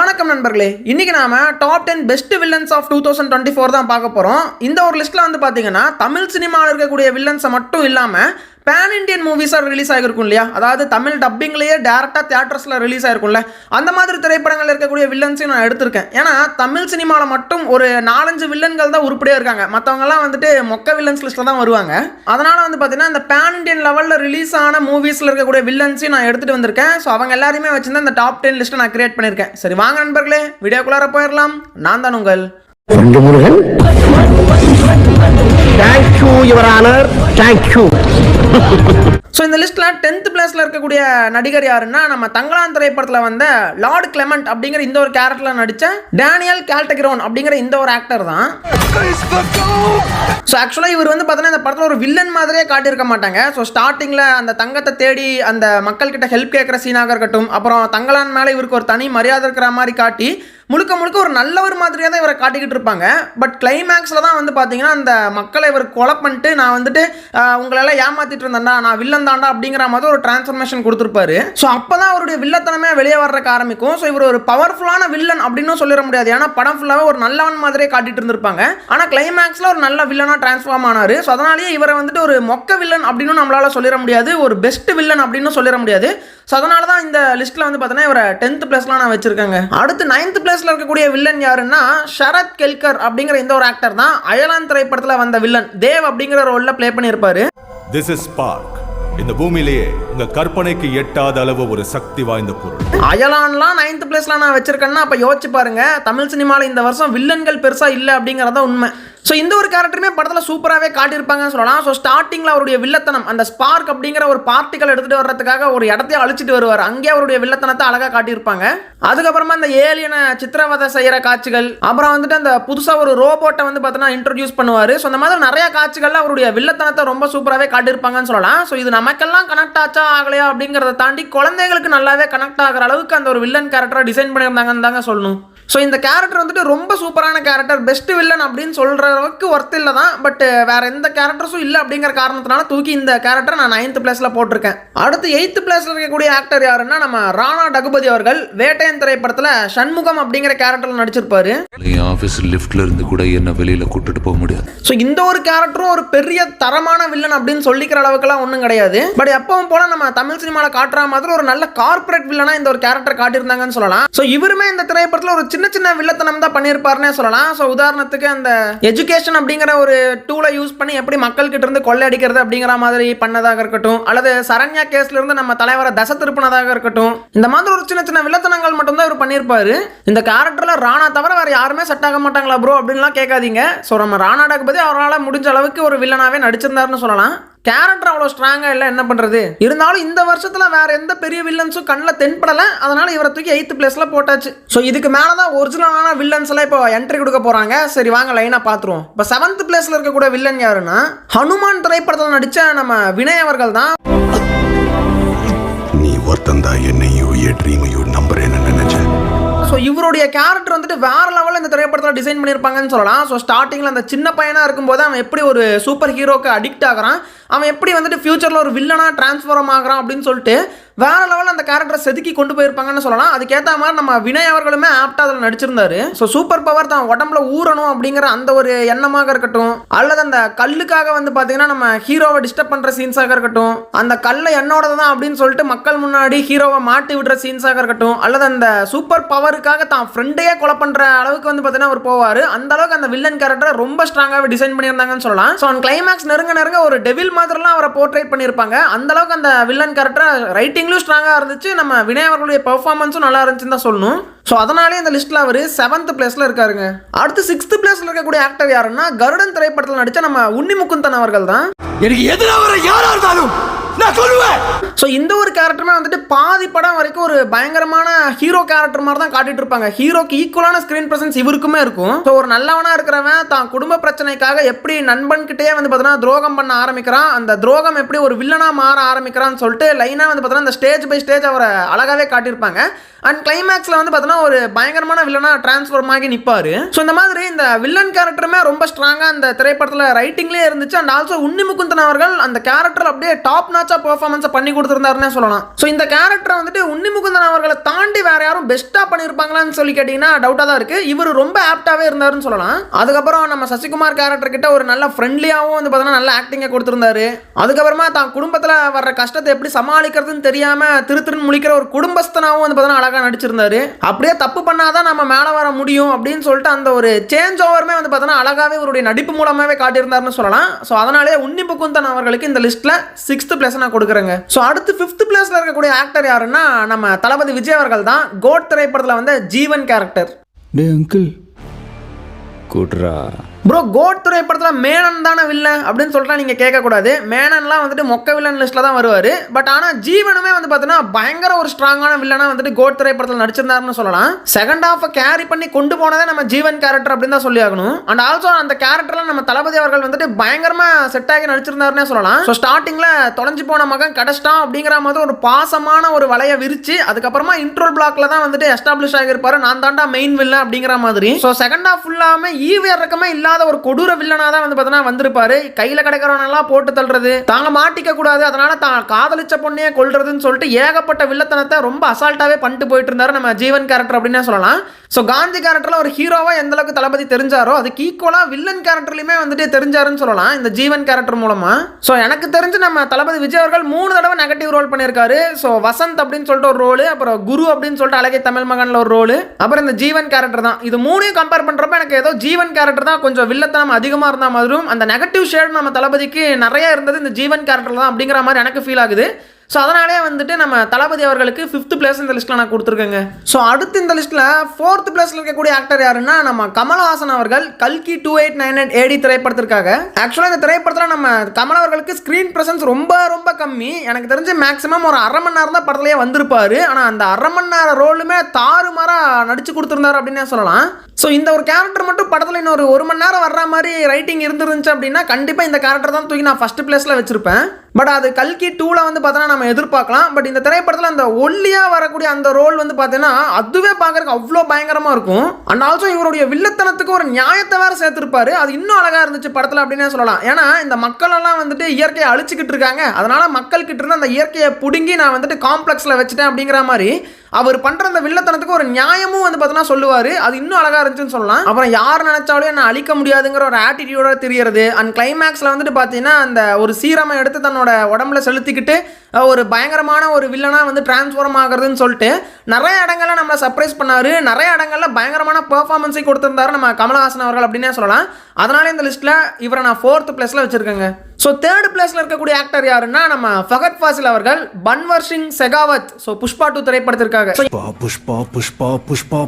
வணக்கம் நண்பர்களே. இன்னைக்கு நாம top ten best villains of two thousand twenty four தான் பார்க்க போகிறோம் இந்த ஒரு லிஸ்ட்டில் வந்து பார்த்தீங்கன்னா தமிழ் சினிமாவில் இருக்கக்கூடிய வில்லன்ஸை மட்டும் இல்லாமல் பேன் இண்டியன் மூவிஸாக ரிலீஸ் ஆகிருக்கும் இல்லையா? அதாவது தமிழ் டப்பிங்லேயே டேரெக்டாக தியேட்டர்ஸில் ரிலீஸ் ஆகிருக்கும்ல. அந்த மாதிரி திரைப்படங்கள் இருக்கக்கூடிய வில்லன்ஸையும் நான் எடுத்திருக்கேன். ஏன்னா தமிழ் சினிமாவில் மட்டும் ஒரு நாலஞ்சு வில்லன்கள் தான் உருப்படியாக இருக்காங்க. மற்றவங்கலாம் வந்துட்டு மொக்க வில்லன்ஸ் லிஸ்ட்டில் தான் வருவாங்க. அதனால் வந்து பார்த்தீங்கன்னா இந்த பேன் இண்டியன் லெவலில் ரிலீஸ் ஆன மூவிஸில் இருக்கக்கூடிய வில்லன்ஸையும் நான் எடுத்துகிட்டு வந்திருக்கேன். ஸோ அவங்க எல்லாருமே வச்சுருந்தா இந்த டாப் டென் லிஸ்ட்டை நான் கிரியேட் பண்ணியிருக்கேன் சரி வாங்க நண்பர்களே வீடியோக்குள்ளார போயிடலாம். நான் தான் உங்கள் Murugan. Thank you your honour thank you so இந்த லிஸ்ட்டில் டென்த் பிளேஸில் இருக்கக்கூடிய நடிகர் யாருன்னா நம்ம தங்களான் திரைப்படத்தில் வந்த லார்டு கிளெமண்ட் அப்படிங்கிற இந்த ஒரு கேரக்டரில் நடித்த டேனியல் கேல்டகிரோன் அப்படிங்கிற இந்த ஒரு ஆக்டர் தான். ஸோ ஆக்சுவலாக இவர் வந்து பார்த்தீங்கன்னா இந்த படத்தில் ஒரு வில்லன் மாதிரியே காட்டியிருக்க மாட்டாங்க. ஸோ ஸ்டார்டிங்கில் அந்த தங்கத்தை தேடி அந்த மக்கள்கிட்ட ஹெல்ப் கேட்குற சீனாக இருக்கட்டும் அப்புறம் தங்களான் மேலே இவருக்கு ஒரு தனி மரியாதை இருக்கிற மாதிரி காட்டி முழுக்க முழுக்க ஒரு நல்லவர் மாதிரியாக தான் இவரை காட்டிக்கிட்டு இருப்பாங்க. பட் கிளைமேக்ஸில் தான் வந்து பார்த்தீங்கன்னா அந்த மக்களை இவர் கொலை பண்ணிட்டு நான் வந்துட்டு உங்களெல்லாம் ஏமாத்திட்டு இருந்தேன்டா நான் வில்லன் தாண்டா அப்படிங்கிற மாதிரி ஒரு டிரான்ஸ்ஃபர்மேஷன் கொடுத்துருப்பாரு. ஸோ அப்போ தான் அவருடைய வில்லத்தனமே வெளியே வர்றதுக்கு ஆரம்பிக்கும். ஸோ இவர் ஒரு பவர்ஃபுல்லான வில்லன் அப்படின்னு சொல்லிட முடியாது. ஏன்னா படம் ஃபுல்லாகவே ஒரு நல்லவன் மாதிரியே காட்டிட்டு இருந்திருப்பாங்க. ஆனால் கிளைமேக்ஸில் ஒரு நல்ல வில்லனாக டிரான்ஸ்ஃபார்ம் ஆனார். ஸோ அதனாலேயே இவரை வந்துட்டு ஒரு மொக்க வில்லன் அப்படின்னு நம்மளால சொல்லிட முடியாது. ஒரு பெஸ்ட் வில்லன் அப்படின்னு சொல்லிட முடியாது. ஸோ அதனால தான் இந்த லிஸ்ட்டில் வந்து பார்த்தீங்கன்னா இவரை டென்த் ப்ளஸ்லாம் நான் வச்சிருக்கேங்க. அடுத்து நைன்த் பிளேஸில் இருக்கக்கூடிய வில்லன் யாருன்னா ஷரத் கெல்கர் அப்படிங்கிற இந்த ஒரு ஆக்டர் தான். அயலான் திரைப்படத்தில் வந்த வில்லன் தேவ் அப்படிங்கிற ரோலில் ப்ளே பண்ணியிருப்பாரு. திஸ் இஸ் ஸ்பார்க் இந்த பூமியிலேயே உங்க கற்பனைக்கு எட்டாத அளவு ஒரு சக்தி வாய்ந்த பொருள். அயலான்லாம் நைன்த் பிளேஸ்ல நான் வச்சிருக்கேன்னா அப்போ யோசிச்சு பாருங்க. தமிழ் சினிமாவில் இந்த வருஷம் வில்லன்கள் பெருசாக இல்லை அப்படிங்கிறத உண்மை. ஸோ இந்த ஒரு கேரக்டருமே படத்தில் சூப்பராகவே காட்டியிருப்பாங்கன்னு சொல்லலாம். ஸோ ஸ்டார்டிங்கில் அவருடைய வில்லத்தனம் அந்த ஸ்பார்க் அப்படிங்கிற ஒரு பார்ட்டிக்கல் எடுத்துகிட்டு வர்றதுக்காக ஒரு இடத்தையே அழிச்சிட்டு வருவார். அங்கேயே அவருடைய வில்லத்தனத்தை அழகாக காட்டியிருப்பாங்க. அதுக்கப்புறமா அந்த ஏலியனை சித்திரவதை செய்கிற காட்சிகள் அப்புறம் வந்துட்டு அந்த புதுசாக ஒரு ரோபோட்டை வந்து பார்த்தீங்கன்னா இன்ட்ரடியூஸ் பண்ணுவார். ஸோ அந்த மாதிரி நிறைய காட்சிகளில் அவருடைய வில்லத்தனத்தை ரொம்ப சூப்பராகவே காட்டியிருப்பாங்கன்னு சொல்லலாம். ஸோ இது நமக்கெல்லாம் கனெக்ட் ஆச்சா ஆகலையா அப்படிங்கிறத தாண்டி குழந்தைகளுக்கு நல்லாவே கனெக்ட் ஆகிற அளவுக்கு அந்த ஒரு வில்லன் கேரக்டரை டிசைன் பண்ணியிருந்தாங்கன்னு தாங்க சொல்லணும். ஸோ இந்த கேரக்டர் வந்துட்டு ரொம்ப சூப்பரான கேரக்டர் பெஸ்ட் வில்லன் அப்படின்னு சொல்கிற அளவுக்கு ஒர்த் இல்லை தான். பட் வேற எந்த கேரக்டர்ஸும் இல்லை அப்படிங்கிற காரணத்தினால தூக்கி இந்த கேரக்டர் நான் நைன்த் பிளேஸில் போட்டிருக்கேன். அடுத்து எயித்து பிளேஸில் இருக்கக்கூடிய ஆக்டர் யாருன்னா நம்ம ராணா டகுபதி அவர்கள் வேட்டையன் திரைப்படத்தில் சண்முகம் அப்படிங்கிற கேரக்டரில் நடிச்சிருப்பாரு. ஆஃபீஸ் லிஃப்ட்ல இருந்து கூட என்ன வெளியில கூட்டிட்டு போக முடியாது. ஸோ இந்த ஒரு கேரக்டரும் ஒரு பெரிய தரமான வில்லன் அப்படின்னு சொல்லிக்கிற அளவுக்குலாம் ஒன்றும் கிடையாது. பட் எப்பவும் போல நம்ம தமிழ் சினிமாவில் காட்டுற மாதிரி ஒரு நல்ல கார்ப்பரேட் வில்லனா இந்த ஒரு கேரக்டர் காட்டியிருந்தாங்கன்னு சொல்லலாம். ஸோ இவருமே இந்த திரைப்படத்தில் ஒரு சின்ன சின்ன சின்ன வில்லத்தனம் தான் பண்ணியிருப்பாருன்னே சொல்லலாம். ஸோ உதாரணத்துக்கு அந்த எஜுகேஷன் அப்படிங்கிற ஒரு டூலை யூஸ் பண்ணி எப்படி மக்கள்கிட்ட இருந்து கொள்ளையடிக்கிறது அப்படிங்கிற மாதிரி பண்ணதாக இருக்கட்டும். அல்லது சரண்யா கேஸ்ல இருந்து நம்ம தலைவரை தசை திருப்பினதாக இருக்கட்டும். இந்த மாதிரி ஒரு சின்ன சின்ன வில்லத்தனங்கள் மட்டும்தான் இவர் பண்ணியிருப்பாரு. இந்த கேரக்டர்ல ராணா தவிர வேற யாருமே செட் ஆக மாட்டாங்களா ப்ரோ அப்படின்லாம் கேட்காதீங்க. ஸோ நம்ம ராணா பதி அவரால் முடிஞ்ச அளவுக்கு ஒரு வில்லனாவே நடிச்சிருந்தாருன்னு சொல்லலாம். கேரக்டர் அவ்வளோ ஸ்ட்ராங்காக இல்லை என்ன பண்ணுறது இருந்தாலும் இந்த வருஷத்தில் வேற எந்த பெரிய வில்லன்ஸும் கண்ணில் தென்படலை. அதனால இவரை தூக்கி எயித்து பிளேஸில் போட்டாச்சு. ஸோ இதுக்கு மேலே தான் ஒரிஜினலான வில்லன்ஸ் எல்லாம் இப்போ என்ட்ரி கொடுக்க போகிறாங்க சரி வாங்க லைனாக பார்த்துருவோம் இப்போ செவன்த் பிளேஸில் இருக்கக்கூடிய வில்லன் யாருன்னா ஹனுமான் திரைப்படத்தில் நடித்த நம்ம வினய் அவர்கள் தான். நீ ஒருத்தந்தா என்னையும் என் ட்ரீமையும் நம்புறேன்னு நினைச்சேன் ஸோ இவருடைய கேரக்டர் வந்துட்டு வேற லெவலில் இந்த திரைப்படத்தில் டிசைன் பண்ணியிருப்பாங்கன்னு சொல்லலாம். ஸோ ஸ்டார்டிங்கில் அந்த சின்ன பையனாக இருக்கும்போது அவன் எப்படி ஒரு சூப்பர் ஹீரோக்கு அடிக்ட் ஆகுறான்? அவன் எப்படி வந்துட்டு ஃபியூச்சரில் ஒரு வில்லனாக டிரான்ஸ்ஃபார்ம் ஆகுறான் அப்படின்னு சொல்லிட்டு வேற லெவலில் அந்த கேரக்டரை செதுக்கி கொண்டு போயிருப்பாங்கன்னு சொல்லலாம். அதுக்கேற்ற மாதிரி நம்ம வினய் அவர்களுமே ஆப்டா அதில் நடிச்சிருந்தாரு. ஸோ சூப்பர் பவர் தான். உடம்புல ஊறணும் அப்படிங்கிற அந்த ஒரு எண்ணமாக இருக்கட்டும். அல்லது அந்த கல்லுக்காக வந்து பார்த்தீங்கன்னா நம்ம ஹீரோவை டிஸ்டர்ப் பண்ணுற சீன்ஸாக இருக்கட்டும். அந்த கல்லை என்னோடது தான் அப்படின்னு சொல்லிட்டு மக்கள் முன்னாடி ஹீரோவை மாட்டி விடுற சீன்ஸாக இருக்கட்டும். அல்லது அந்த சூப்பர் பவருக்காக தான் ஃப்ரெண்டையே கொலை பண்ணுற அளவுக்கு வந்து பார்த்தீங்கன்னா அவர் போவார். அந்த அளவுக்கு அந்த வில்லன் கேரக்டரை ரொம்ப ஸ்ட்ராங்காகவே டிசைன் பண்ணியிருந்தாங்கன்னு சொல்லலாம். ஸோ அந்த கிளைமேக்ஸ் நெருங்க நெருங்க ஒரு டெவில் மாதிரிலாம் அவரை போர்ட்ரேட் பண்ணியிருப்பாங்க. அந்த அளவுக்கு அந்த வில்லன் கேரக்டர் ரைட்டிங்லையும் ஸ்ட்ராங்காக இருந்துச்சு. நம்ம வினயவர்களுடைய பர்ஃபார்மன்ஸும் நல்லா இருந்துச்சுன்னு தான் சொல்லணும். ஸோ அதனாலே இந்த லிஸ்ட்டில் அவர் செவன்த் பிளேஸில் இருக்காருங்க. அடுத்து சிக்ஸ்த் பிளேஸில் இருக்கக்கூடிய ஆக்டர் யாருன்னா கருடன் திரைப்படத்தில் நடித்த நம்ம உன்னி முகுந்தன் அவர்கள் தான். எனக்கு எதிராக வர இருந்தாலும் நான் சொல்லுவேன். ஸோ இந்த ஒரு கேரக்டருமே வந்துட்டு பாதி படம் வரைக்கும் ஒரு பயங்கரமான ஹீரோ கேரக்டர் மாதிரி தான் காட்டிட்டு இருப்பாங்க. ஹீரோக்கு ஈக்குவலான ஸ்க்ரீன் பிரசன்ஸ் இவருக்குமே இருக்கும். ஸோ ஒரு நல்லவனா இருக்கிறவன் தான் குடும்ப பிரச்சனைக்காக எப்படி நண்பன்கிட்டயே வந்து பார்த்தீங்கன்னா துரோகம் பண்ண ஆரம்பிக்கிறான். அந்த துரோகம் எப்படி ஒரு வில்லனா மாற ஆரம்பிக்கிறான்னு சொல்லிட்டு லைனாக வந்து பார்த்தீங்கன்னா அந்த ஸ்டேஜ் பை ஸ்டேஜ் அவரை அழகாகவே காட்டியிருப்பாங்க. அண்ட் கிளைமேக்ஸில் வந்து பார்த்தோன்னா ஒரு பயங்கரமான வில்லனாக டிரான்ஸ்ஃபார்ம் ஆகி நிற்பார் ஸோ இந்த மாதிரி இந்த வில்லன் கேரக்டருமே ரொம்ப ஸ்ட்ராங்காக அந்த திரைப்படத்தில் ரைட்டிங்லேயே இருந்துச்சு. அண்ட் ஆல்சோ உன்னி முகுந்தன் அவர்கள் அந்த கேரக்டர் அப்படியே டாப் நாச்சாக பெர்ஃபார்மன்ஸை பண்ணி கொடுத்துருந்தாருன்னே சொல்லலாம். ஸோ இந்த கேரக்டரை வந்துட்டு உன்னி முகுந்தன் அவர்களை தாண்டி வேற யாரும் பெஸ்ட்டாக பண்ணியிருப்பாங்களான்னு சொல்லி கேட்டிங்கன்னா டவுட்டாக தான் இருக்குது இவர் ரொம்ப ஆப்டாகவே இருந்தாருன்னு சொல்லலாம். அதுக்கப்புறம் நம்ம சசிகுமார் கேரக்டர் கிட்ட ஒரு நல்ல ஃப்ரெண்ட்லியாகவும் வந்து பார்த்தோன்னா நல்ல ஆக்டிங்கை கொடுத்துருந்தாரு. அதுக்கப்புறமா தான் குடும்பத்தில் வர்ற கஷ்டத்தை எப்படி சமாளிக்கிறதுன்னு தெரியாமல் திரு திருன்னு முழிக்கிற ஒரு குடும்பஸ்தனாகவும் வந்து பார்த்தோன்னா அழகாக நடிச்சிருந்தாரு. அப்படியே தப்பு பண்ணாதான் நம்ம மேலே வர முடியும் அப்படின்னு சொல்லிட்டு அந்த ஒரு சேஞ்ச் ஓவருமே வந்து பார்த்தோன்னா அழகாகவே இவருடைய நடிப்பு மூலமாகவே காட்டியிருந்தாருன்னு சொல்லலாம். ஸோ அதனாலே உன்னிப்பு குந்தன் அவர்களுக்கு இந்த லிஸ்ட்டில் சிக்ஸ்த் பிளேஸ் நான் கொடுக்குறேங்க. ஸோ அடுத்து ஃபிஃப்த் பிளேஸில் இருக்கக்கூடிய ஆக்டர் யாருன்னா நம்ம தளபதி விஜய் அவர்கள் தான். கோட் திரைப்படத்தில் வந்த ஜீவன் கேரக்டர் டே அங்கிள் கூட்ரா ப்ரோ கோட் திரைப்படத்தில் மேனன் தானே வில்லன் அப்படின்னு சொல்லிட்டு நீங்கள் கேட்கக்கூடாது. மேனன்லாம் வந்துட்டு மொக்க வில்லன் லிஸ்ட்டில் தான் வருவார். பட் ஆனால் ஜீவனுமே வந்து பார்த்தீங்கன்னா பயங்கர ஒரு ஸ்ட்ராங்கான வில்லனாக வந்துட்டு கோட் திரைப்படத்தில் நடிச்சிருந்தாருன்னு சொல்லலாம். செகண்ட் ஹாஃபை கேரி பண்ணி கொண்டு போனதே நம்ம ஜீவன் கேரக்டர் அப்படின்னு தான் சொல்லி ஆகணும் அண்ட் ஆல்சோ அந்த கேரக்டரில் நம்ம தளபதி அவர்கள் வந்துட்டு பயங்கரமாக செட் ஆகி நடிச்சிருந்தாருன்னே சொல்லலாம். ஸோ ஸ்டார்டிங்கில் தொலைஞ்சு போன மகன் கிடச்சிட்டான் அப்படிங்கிற மாதிரி ஒரு பாசமான ஒரு வலையை விரிச்சு அதுக்கப்புறமா இன்ட்ரோல் பிளாக்ல தான் வந்துட்டு எஸ்டாப்ளிஷ் ஆகியிருப்பாரு. நான் தாண்டா மெயின் வில்லன் அப்படிங்கிற மாதிரி. ஸோ செகண்ட் ஹாஃப் ஃபுல்லாமே ரக்கமே இல்லை இல்லாத ஒரு கொடூர வில்லனா தான் வந்து பார்த்தீங்கன்னா வந்திருப்பாரு. கையில் கிடைக்கிறவனெல்லாம் போட்டு தள்ளுறது. தாங்க மாட்டிக்க கூடாது. அதனால தான் காதலிச்ச பொண்ணையே கொள்றதுன்னு சொல்லிட்டு ஏகப்பட்ட வில்லத்தனத்தை ரொம்ப அசால்ட்டாவே பண்ணிட்டு போயிட்டு இருந்தாரு நம்ம ஜீவன் கேரக்டர் அப்படின்னே சொல்லலாம். ஸோ காந்தி கேரக்டரில் ஒரு ஹீரோவாக எந்த அளவுக்கு தளபதி தெரிஞ்சாரோ அதுக்கு ஈக்குவலாக வில்லன் கேரக்டர்லையுமே வந்துட்டு தெரிஞ்சாருன்னு சொல்லலாம் இந்த ஜீவன் கேரக்டர் மூலமாக ஸோ எனக்கு தெரிஞ்சு நம்ம தளபதி விஜய் அவர்கள் மூணு தடவை நெகட்டிவ் ரோல் பண்ணியிருக்காரு. ஸோ வசந்த் அப்படின்னு சொல்லிட்டு ஒரு ரோல் அப்புறம் குரு அப்படின்னு சொல்லிட்டு அழகிய தமிழ் மகனில் ஒரு ரோல் அப்புறம் இந்த ஜீவன் கேரக்டர் தான். இது மூணையும் கம்பேர் பண்ணுறப்ப எனக்கு ஏதோ ஜீவன் கேரக்டர் தான் கொஞ்சம் வில்லத்தனம் அதிகமாக இருந்தால் மாதிரியும் அந்த நெகட்டிவ் ஷேட் நம்ம தளபதிக்கு நிறைய இருந்தது இந்த ஜீவன் கேரக்டர் தான் அப்படிங்கிற மாதிரி எனக்கு ஃபீல் ஆகுது. ஸோ அதனாலே வந்துட்டு நம்ம தளபதி அவர்களுக்கு ஃபிஃப்த் பிளேஸ் இந்த லிஸ்ட்டில் நான் கொடுத்துருக்கேங்க. ஸோ அடுத்து இந்த லிஸ்ட்டில் ஃபோர்த் பிளேஸில் இருக்கக்கூடிய ஆக்டர் யாருன்னா நம்ம கமல்ஹாசன் அவர்கள் கல்கி two eight nine eight AD திரைப்படத்திற்காக. ஆக்சுவலாக இந்த திரைப்படத்தில் நம்ம கமல் அவர்களுக்கு ஸ்க்ரீன் ப்ரெசன்ஸ் ரொம்ப ரொம்ப கம்மி. எனக்கு தெரிஞ்சு மேக்ஸிமம் ஒரு அரை மணி நேரம் தான் படத்துலேயே வந்திருப்பார். ஆனால் அந்த அரை மணி நேரம் ரோலுமே தாறுமாறாக நடிச்சு கொடுத்துருந்தாரு அப்படின்னே சொல்லலாம். ஸோ இந்த ஒரு கேரக்டர் மட்டும் படத்தில் இன்னொரு ஒரு மணி நேரம் வர்ற மாதிரி ரைட்டிங் இருந்துருந்துச்சு அப்படின்னா கண்டிப்பாக இந்த கேரக்டர் தான் தூக்கி நான் ஃபஸ்ட் பிளேஸில் வச்சிருப்பேன். பட் அது கல்கி டூவில் வந்து பார்த்தோன்னா நம்ம எதிர்பார்க்கலாம். பட் இந்த திரைப்படத்தில் அந்த ஒல்லியாக வரக்கூடிய அந்த ரோல் வந்து பார்த்தீங்கன்னா அதுவே பார்க்குறக்கு அவ்வளோ பயங்கரமாக இருக்கும். அண்ட் ஆல்சோ இவருடைய வில்லத்தனத்துக்கு ஒரு நியாயத்தை வேறு சேர்த்துருப்பாரு. அது இன்னும் அழகாக இருந்துச்சு படத்தில் அப்படின்னே சொல்லலாம். ஏன்னா இந்த மக்களெல்லாம் வந்துட்டு இயற்கையை அழிச்சிக்கிட்டு இருக்காங்க. அதனால் மக்கள்கிட்ட இருந்து அந்த இயற்கையை பிடுங்கி நான் வந்துட்டு காம்ப்ளெக்ஸில் வச்சுட்டேன் அப்படிங்கிற மாதிரி அவர் பண்ற அந்த வில்லத்தனத்துக்கு ஒரு நியாயமும் வந்து பார்த்தோன்னா சொல்லுவார். அது இன்னும் அழகாக இருந்துச்சுன்னு சொல்லலாம். அப்புறம் யார் நினைச்சாலும் என்ன அழிக்க முடியாதுங்கிற ஒரு ஆட்டிடியூடோட தெரியறது. அண்ட் கிளைமேக்ஸில் வந்துட்டு பார்த்தீங்கன்னா அந்த ஒரு சீரமை எடுத்து தன்னோட உடம்புல செலுத்திக்கிட்டு ஒரு பயங்கரமான ஒரு வில்லனாக வந்து டிரான்ஸ்ஃபார்ம் ஆகுறதுன்னு சொல்லிட்டு நிறைய இடங்களில் நம்மளை சர்ப்ரைஸ் பண்ணார். நிறைய இடங்களில் பயங்கரமான பெர்ஃபார்மன்ஸை கொடுத்துருந்தாரு நம்ம கமலஹாசன் அவர்கள் அப்படின்னே சொல்லலாம். அதனால இந்த லிஸ்ட்டில் இவரை நான் ஃபோர்த் ப்ளஸில் வச்சுருக்கேங்க. ஸோ தேர்ட் பிளேஸ்ல இருக்கக்கூடிய ஆக்டர் யாருன்னா நம்ம ஃபகத் ஃபாசில் அவர்கள் பன்வர் சிங் செகாவத். ஸோ புஷ்பா டூ திரைப்படத்திற்காக. புஷ்பா புஷ்பா புஷ்பா புஷ்பா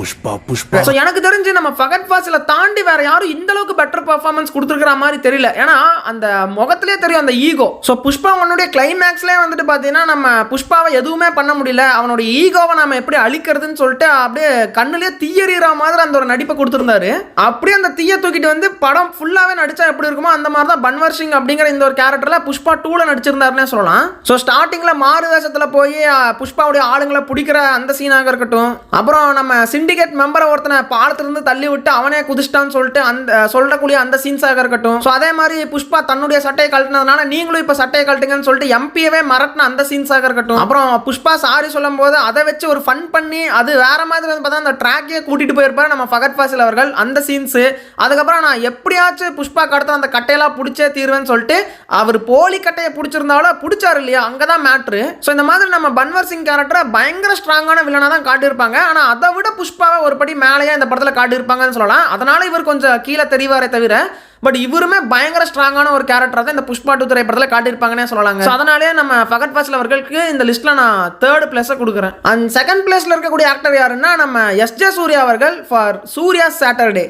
புஷ்பா புஷ்பா ஸோ எனக்கு தெரிஞ்சு நம்ம ஃபகத் ஃபாசில தாண்டி வேற யாரும் இந்த அளவுக்கு பெட்டர் பர்ஃபார்மன்ஸ் கொடுத்துருக்கிற மாதிரி தெரியல. ஏன்னா அந்த முகத்திலே தெரியும் அந்த ஈகோ ஸோ புஷ்பா ஒன்னுடைய கிளைமேக்ஸ்லேயே வந்துட்டு பார்த்தீங்கன்னா நம்ம புஷ்பாவை எதுவுமே பண்ண முடியல. அவனுடைய ஈகோவை நம்ம எப்படி அழிக்கிறதுன்னு சொல்லிட்டு அப்படியே கண்ணுலயே தீயறிகிற மாதிரி அந்த ஒரு நடிப்பை கொடுத்துருந்தாரு. அப்படியே அந்த தீய தூக்கிட்டு வந்து படம் ஃபுல்லாகவே நடிச்சா எப்படி இருக்குமோ அந்த மாதிரி தான் பன்வர் சிங் அப்படிங்கிற இந்த ஒரு கேரக்டர்ல புஷ்பா டூவில் நடிச்சிருந்தாருன்னே சொல்லலாம். ஸோ ஸ்டார்டிங்கில் மாறு வேஷத்தில் போய் புஷ்பாவுடைய ஆளுங்களை பிடிக்கிற அந்த சீனாக இருக்கட்டும். அப்புறம் நம்ம சிண்டிகேட் மெம்பரை ஒருத்தனை பாலத்திலிருந்து தள்ளி விட்டு அவனே குதிச்சிட்டான்னு சொல்லிட்டு அந்த சொல்லக்கூடிய அந்த சீன்ஸாக இருக்கட்டும். ஸோ அதே மாதிரி புஷ்பா தன்னுடைய சட்டையை கழட்டினதுனால நீங்களும் இப்போ சட்டையை கழட்டுங்கன்னு சொல்லிட்டு எம்பியவே மறட்டின அந்த சீன்ஸாக இருக்கட்டும். அப்புறம் புஷ்பா சாரி சொல்லும் போது அதை வச்சு ஒரு ஃபன் பண்ணி அது வேற மாதிரி வந்து பார்த்தா அந்த ட்ராக்கே கூட்டிட்டு போயிருப்பாரு நம்ம ஃபகத் ஃபாசில் அவர்கள் அந்த சீன்ஸு அதுக்கப்புறம் நான் எப்படியாச்சும் புஷ்பா கடத்த அந்த கட்டையெல்லாம் பிடிச்சே பிடிச்சிருவேன்னு சொல்லிட்டு அவர் போலி கட்டையை பிடிச்சிருந்தாலும் பிடிச்சாரு இல்லையா? அங்கே தான் மேட்ரு ஸோ இந்த மாதிரி நம்ம பன்வர் சிங் கேரக்டரை பயங்கர ஸ்ட்ராங்கான வில்லனாக தான் காட்டியிருப்பாங்க. ஆனால் அதை விட புஷ்பாவை ஒரு படி மேலேயே இந்த படத்தில் காட்டியிருப்பாங்கன்னு சொல்லலாம். அதனால இவர் கொஞ்சம் கீழே தெரிவாரே தவிர பட் இவருமே பயங்கர ஸ்ட்ராங்கான ஒரு கேரக்டர் தான் இந்த புஷ்பா டூ திரைப்படத்தில் காட்டியிருப்பாங்கன்னே சொல்லலாங்க. ஸோ அதனாலே நம்ம ஃபகத் ஃபாசில் அவர்களுக்கு இந்த லிஸ்ட்டில் நான் தேர்ட் பிளேஸை கொடுக்குறேன். அண்ட் செகண்ட் பிளேஸில் இருக்கக்கூடிய ஆக்டர் யாருன்னா நம்ம எஸ் ஜே சூர்யா அவர்கள் ஃபார் சூர்யா சாட்டர்டே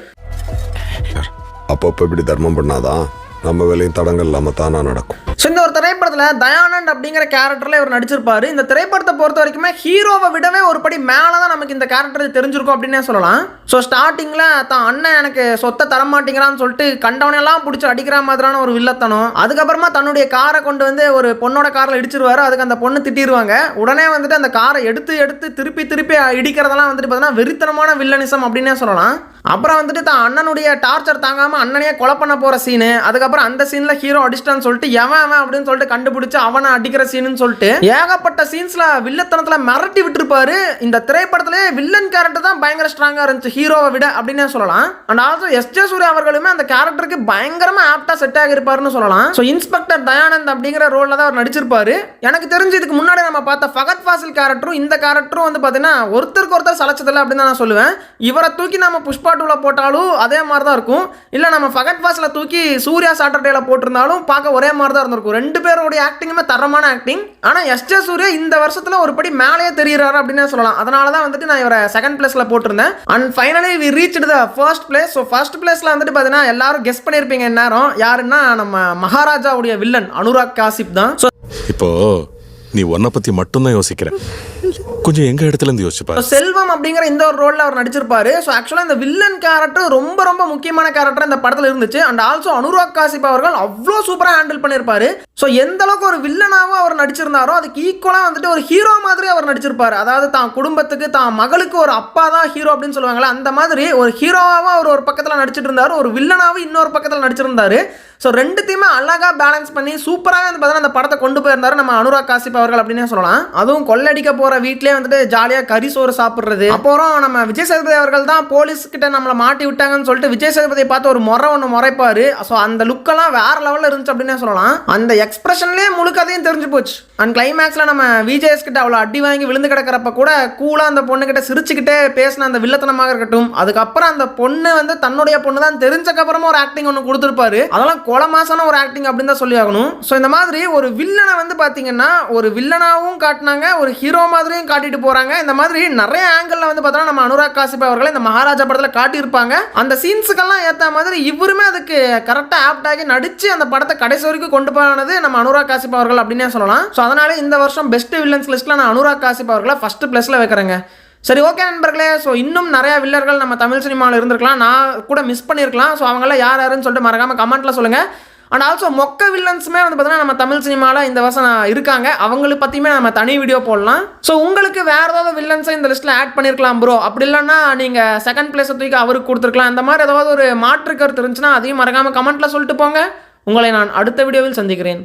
அப்பப்போ இப்படி தர்மம் பண்ணாதான் நம்ம வேலையும் தடங்கள் இல்லாமல் தானா நடக்கும். ஸோ இந்த ஒரு திரைப்படத்தில் தயானந்த் அப்படிங்கிற கேரக்டரில் இவர் நடிச்சிருப்பாரு. இந்த திரைப்படத்தை பொறுத்த வரைக்குமே ஹீரோவை விடவே ஒரு படி மேலே தான் நமக்கு இந்த கேரக்டர் தெரிஞ்சிருக்கும் அப்படின்னே சொல்லலாம். ஸோ ஸ்டார்டிங்கில் தான் அண்ணன் எனக்கு சொத்தை தரமாட்டேங்கிறான்னு சொல்லிட்டு கண்டவனையெல்லாம் பிடிச்சி அடிக்கிற மாதிரியான ஒரு வில்லத்தனம். அதுக்கப்புறமா தன்னுடைய காரை கொண்டு வந்து ஒரு பொண்ணோட காரில் இடிச்சிருவாரு. அதுக்கு அந்த பொண்ணு திட்டிடுவாங்க உடனே வந்துட்டு அந்த காரை எடுத்து எடுத்து திருப்பி திருப்பி இடிக்கிறதெல்லாம் வந்துட்டு பார்த்தீங்கன்னா வெறித்தனமான வில்லனிசம் அப்படின்னே சொல்லலாம். அப்புறம் வந்துட்டு தான் அண்ணனுடைய டார்ச்சர் தாங்காமல் அண்ணனையே கொலை பண்ண போகிற சீனு அதுக்கப்புறம் அந்த சீனில் ஹீரோ அடிச்சிட்டான்னு சொல்லிட்டு எவன் அவன் அப்படின்னு சொல்லிட்டு கண்டுபிடிச்சு அவனை அடிக்கிற சீனுன்னு சொல்லிட்டு ஏகப்பட்ட சீன்ஸில் வில்லத்தனத்தில் மிரட்டி விட்டுருப்பாரு. இந்த திரைப்படத்திலே வில்லன் கேரக்டர் தான் பயங்கர ஸ்ட்ராங்காக இருந்துச்சு ஹீரோவை விட அப்படின்னே சொல்லலாம். And also S J Suryah அவர்களுமே அந்த கேரக்டருக்கு பயங்கரமாக ஆப்டாக செட் ஆகிருப்பாருன்னு சொல்லலாம். ஸோ இன்ஸ்பெக்டர் தயானந்த் அப்படிங்கிற ரோலில் தான் அவர் நடிச்சிருப்பாரு. எனக்கு தெரிஞ்சு இதுக்கு முன்னாடி நம்ம பார்த்த ஃபகத் ஃபாசில் கேரக்டரும் இந்த கேரக்டரும் வந்து பார்த்தீங்கன்னா ஒருத்தருக்கு ஒருத்தர் சலச்சதில்லை அப்படின்னு தான் நான் சொல்லுவேன். இவரை தூக்கி நம்ம புஷ்பா டூவில் போட்டாலும் அதே மாதிரி தான் இருக்கும். இல்லை நம்ம ஃபகத் பாஸில் தூக்கி சூர்யா சாட்டர்டேல போட்டிருந்தாலும் பார்க்க ஒரே மாதிரி தான் இருந்திருக்கும். ரெண்டு பேருடைய ஆக்டிங்குமே தரமான ஆக்டிங் ஆனால் எஸ் ஜே சூர்யா இந்த வருஷத்தில் ஒரு படி மேலேயே தெரிகிறாரு அப்படின்னு சொல்லலாம். அதனால தான் வந்துட்டு நான் இவரை செகண்ட் பிளேஸில் போட்டிருந்தேன். And finally we reach the first place so first பிளேஸில் வந்துட்டு பார்த்தீங்கன்னா எல்லாரும் கெஸ் பண்ணியிருப்பீங்க நேரம் யாருன்னா நம்ம மகாராஜாவுடைய வில்லன் அனுராக் காசிப் தான். ஸோ இப்போ நீ உன்னை பத்தி மட்டும்தான் யோசிக்கிற கொஞ்சம் எங்க இடத்துல இருந்து யோசிச்சுப்பாரு செல்வம் அப்படிங்கிற இந்த ஒரு ரோலில் அவர் நடிச்சிருப்பாரு. ஸோ ஆக்சுவலாக இந்த வில்லன் கேரக்டர் ரொம்ப ரொம்ப முக்கியமான கேரக்டர் இந்த படத்தில் இருந்துச்சு. அண்ட் ஆல்சோ அனுராக் காசிப் அவர்கள் அவ்வளோ சூப்பராக ஹேண்டில் பண்ணியிருப்பாரு ஸோ எந்த அளவுக்கு ஒரு வில்லனாகவும் அவர் நடிச்சிருந்தாரோ அதுக்கு ஈக்குவலாக வந்துட்டு ஒரு ஹீரோ மாதிரி அவர் நடிச்சிருப்பாரு. அதாவது தான் குடும்பத்துக்கு தான் மகளுக்கு ஒரு அப்பா தான் ஹீரோ அப்படின்னு சொல்லுவாங்களே அந்த மாதிரி ஒரு ஹீரோவாகவும் அவர் ஒரு பக்கத்தில் நடிச்சிட்டு இருந்தார். ஒரு வில்லனாகவும் இன்னொரு பக்கத்தில் நடிச்சிருந்தாரு. ஸோ ரெண்டுத்தையுமே அழகாக பேலன்ஸ் பண்ணி சூப்பராக வந்து பார்த்தீங்கன்னா அந்த படத்தை கொண்டு போயிருந்தாரு நம்ம அனுராக் காசிப் அவர்கள் அப்படின்னே சொல்லலாம். அதுவும் கொள்ளடிக்க போகிற வீட்லேயே வந்துட்டு ஜாலியாக கறி சோறு சாப்பிட்றது. அப்புறம் நம்ம விஜய் சேதுபதி அவர்கள் தான் போலீஸ் கிட்ட நம்மளை மாட்டி விட்டாங்கன்னு சொல்லிட்டு விஜய் சேதுபதியை பார்த்து ஒரு முறை ஒன்று முறைப்பார். ஸோ அந்த லுக்கெல்லாம் வேற லெவலில் இருந்துச்சு அப்படின்னே சொல்லலாம். அந்த எக்ஸ்பிரஷன்லேயே முழுக்கதையும் தெரிஞ்சு போச்சு. அண்ட் கிளைமேக்ஸில் நம்ம விஜேஎஸ் கிட்ட அவ்வளோ அடி வாங்கி விழுந்து கிடக்கிறப்ப கூட கூலாக அந்த பொண்ணுக்கிட்ட சிரிச்சுக்கிட்டே பேசின அந்த வில்லத்தனமாக இருக்கட்டும். அதுக்கப்புறம் அந்த பொண்ணு வந்து தன்னுடைய பொண்ணு தான் தெரிஞ்சக்கப்புறமா ஒரு ஆக்டிங் ஒன்று கொடுத்துருப்பாரு. அதெல்லாம் கொலை மாசான ஒரு ஆக்டிங் அப்படின்னு தான் சொல்லி ஆகணும் ஸோ இந்த மாதிரி ஒரு வில்லனை வந்து பார்த்தீங்கன்னா ஒரு வில்லனாகவும் காட்டினாங்க ஒரு ஹீரோ மாதிரியும் காட்டிட்டு போகிறாங்க இந்த மாதிரி நிறைய ஆங்கிளில் வந்து பார்த்தோன்னா நம்ம அனுராக் காசிப் அவர்களை இந்த மகாராஜா படத்தில் காட்டியிருப்பாங்க. அந்த சீன்ஸுக்கெல்லாம் ஏற்ற மாதிரி இவருமே அதுக்கு கரெக்டாக ஆப்டாகி ஆகி நடித்து அந்த படத்தை கடைசி வரைக்கும் கொண்டு போனது நம்ம அனுராக் காசிப் அவர்கள் அப்படின்னே சொல்லலாம். ஸோ அதனால இந்த வருஷம் பெஸ்ட் வில்லன்ஸ் லிஸ்ட்டில் நான் அனுராக் காசிப் அவர்களை ஃபஸ்ட்டு ப்ளஸில் வைக்கிறேங்க. சரி ஓகே நண்பர்களே. ஸோ இன்னும் நிறையா வில்லர்கள் நம்ம தமிழ் சினிமாவில் இருந்திருக்கலாம். நான் கூட மிஸ் பண்ணியிருக்கலாம் ஸோ அவங்களாம் யார் யாருன்னு சொல்லிட்டு மறக்காமல் கமெண்ட்டில் சொல்லுங்கள் அண்ட் ஆல்சோ மொக்க வில்லன்ஸுமே வந்து பார்த்தீங்கன்னா நம்ம தமிழ் சினிமாவில் இந்த வருஷம் இருக்காங்க. அவங்களை பற்றியுமே நம்ம தனி வீடியோ போடலாம். ஸோ உங்களுக்கு வேறு ஏதாவது வில்லன்ஸை இந்த லிஸ்ட்டில் ஆட் பண்ணியிருக்கலாம் ப்ரோ அப்படி இல்லைன்னா நீங்கள் செகண்ட் பிளேஸை தூக்கி அவருக்கு கொடுத்துருக்கலாம். இந்த மாதிரி ஏதாவது ஒரு மாற்று கருத்து இருந்துச்சுன்னா அதையும் மறக்காமல் கமெண்ட்டில் சொல்லிட்டு போங்க. உங்களை நான் அடுத்த வீடியோவில் சந்திக்கிறேன்.